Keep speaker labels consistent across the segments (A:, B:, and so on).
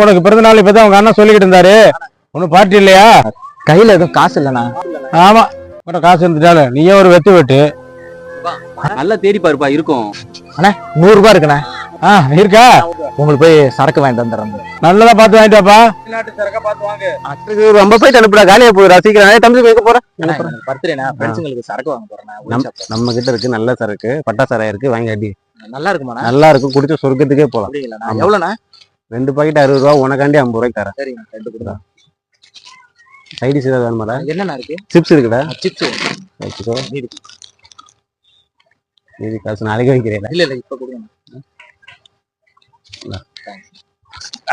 A: உனக்கு பிறந்த நாள் இப்பதான் உங்க அண்ணன் சொல்லிக்கிட்டு இருந்தாரு. ஒன்னும் பார்ட்டி இல்லையா?
B: கையில எதுவும் காசு இல்லண்ணா.
A: ஆமா. உன்கிட்ட காசு இருந்துட்டாலும் நீயே ஒரு வெத்து வெட்டு.
C: நல்லா தேடி பாருப்பா இருக்கும்.
B: நூறு ரூபாய் இருக்குண்ணே.
A: ஆ இருக்கா?
B: உங்களுக்கு போய் சரக்கு வாங்கிட்டு வந்துடுறேன்.
A: நல்லதா பார்த்து வாங்கிட்டாப்பா.
B: ரொம்ப போயிட்டு அனுப்புடா காலியா போயிடா சீக்கிரம். தம்பி வைக்க போறேன்
C: பர்த்டேனா ஃப்ரெண்ட்ஸுங்களுக்கு சரக்கு வாங்க போறேன்
A: நம்ம கிட்ட இருக்கு நல்ல சரக்கு பட்டா சராய் இருக்கு வாங்கி அடி
C: நல்லா இருக்குமாண்ணா?
A: நல்லா இருக்கும் குடிச்சு சொர்க்கத்துக்கே போலாம்.
C: எவ்வளோண்ணா?
A: ரெண்டு பாக்கெட் அறுபது ரூபா உனக்காண்டி ஐம்பது ரூபாய்க்கு தரேன்.
C: சரிங்க ரெண்டு கொடுத்தா
A: சைடிஸ் ஏதாவது வேணுமாடா?
C: என்னண்ணா இருக்கு?
A: சிப்ஸ் இருக்குடா.
C: சிப்ஸ்
A: வச்சுக்கோ
C: மீதி.
A: காசு நாளைக்கு வைக்கிறேன்.
C: இல்ல இல்ல இப்ப கொடுங்க.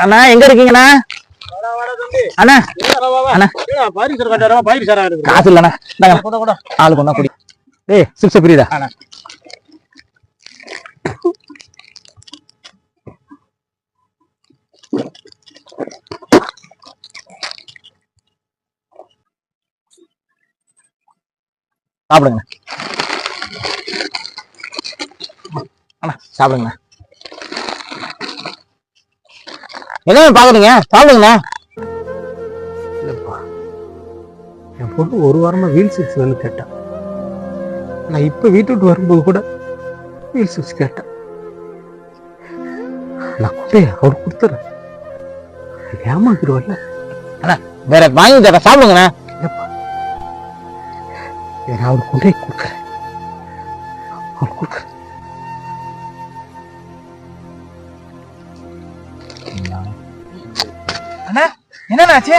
B: அண்ணா எங்க இருக்கீங்கண்ணா? அண்ணா அண்ணா. காசு இல்லண்ணா. ஆளுக்கு ஒண்ணா குடி.
A: டேய் சிப்ஸ் பிரியுதா?
B: சாப்பிடுங்க. அண்ணா சாப்பிடுங்க. என்ன பாக்குறீங்க சாப்பிடுங்கண்ணா.
A: இல்லப்பா. என் பொண்ணு ஒரு வாரமா வீல் சிப்ஸ் வேணும் கேட்டான் நான் இப்ப வீட்டு விட்டு வரும்போது கூட வீல் சிப்ஸ் கேட்டேன் நான் கொண்டே அவர் கொடுத்துறேன். ஏமாக்கிடுவல்ல
B: வேற வாங்கி தரேன். சாப்பிடுங்கண்ணா.
A: நான் அவர் கொண்டே கொடுக்குறேன் அவர் கொடுக்குறேன்
B: என்னண்ணாச்சு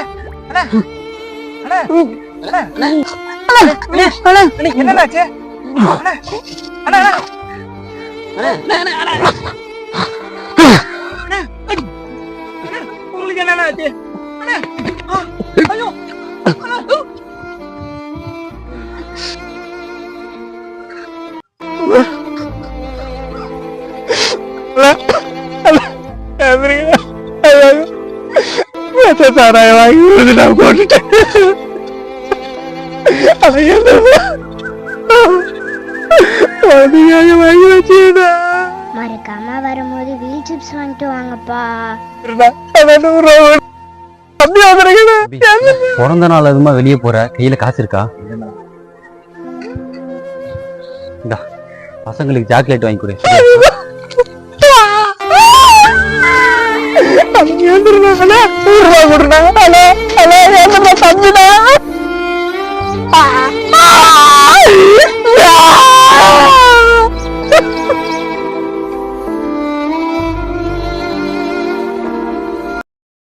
B: என்னண்ணாச்சு உங்களுக்கு என்னண்ணாச்சு
A: சாராய வாங்கி கொடுத்து நான் போட்டுட்டேன் அதை என்ன வாங்கி வச்சுடா
D: மறக்காம வரும்போது வீல் சிப்ஸ் வாங்கிட்டு வாங்கப்பா
C: பிறந்த நாள் அதுமா வெளியே போற கையில காசு இருக்கா பசங்களுக்கு சாக்லேட் வாங்கி கொடு വിടണേ. Hello hello.